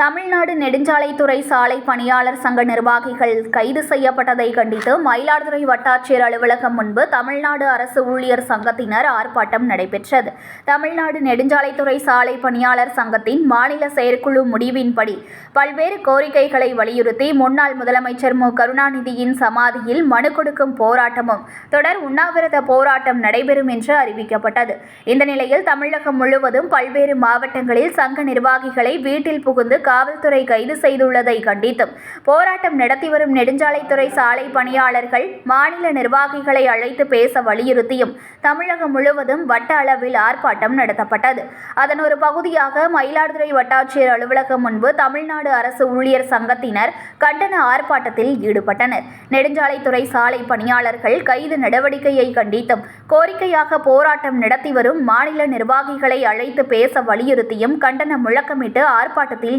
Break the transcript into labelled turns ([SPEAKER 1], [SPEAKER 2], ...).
[SPEAKER 1] தமிழ்நாடு நெடுஞ்சாலைத்துறை சாலை பணியாளர் சங்க நிர்வாகிகள் கைது செய்யப்பட்டதை கண்டித்து மயிலாடுதுறை வட்டாட்சியர் அலுவலகம் முன்பு தமிழ்நாடு அரசு ஊழியர் சங்கத்தினர் ஆர்ப்பாட்டம் நடைபெற்றது. தமிழ்நாடு நெடுஞ்சாலைத்துறை சாலை பணியாளர் சங்கத்தின் மாநில செயற்குழு முடிவின்படி பல்வேறு கோரிக்கைகளை வலியுறுத்தி முன்னாள் முதலமைச்சர் மு. கருணாநிதியின் சமாதியில் மனு கொடுக்கும் போராட்டமும் தொடர் உண்ணாவிரத போராட்டம் நடைபெறும் என்று அறிவிக்கப்பட்டது. இந்த நிலையில் தமிழகம் முழுவதும் பல்வேறு மாவட்டங்களில் சங்க நிர்வாகிகளை வீட்டில் புகுந்து காவல்துறை கைது செய்துள்ளதை கண்டித்தும் போராட்டம் நடத்தி வரும் நெடுஞ்சாலைத்துறை சாலை பணியாளர்கள் மாநில நிர்வாகிகளை அழைத்து பேச வலியுறுத்தியும் தமிழகம் முழுவதும் வட்ட அளவில் ஆர்ப்பாட்டம் நடத்தப்பட்டது. அதன் ஒரு பகுதியாக மயிலாடுதுறை வட்டாட்சியர் அலுவலகம் முன்பு தமிழ்நாடு அரசு ஊழியர் சங்கத்தினர் கண்டன ஆர்ப்பாட்டத்தில் ஈடுபட்டனர். நெடுஞ்சாலைத்துறை சாலை பணியாளர்கள் கைது நடவடிக்கையை கண்டித்தும் கோரிக்கையாக போராட்டம் நடத்தி வரும் மாநில நிர்வாகிகளை அழைத்து பேச வலியுறுத்தியும் கண்டன முழக்கமிட்டு ஆர்ப்பாட்டத்தில்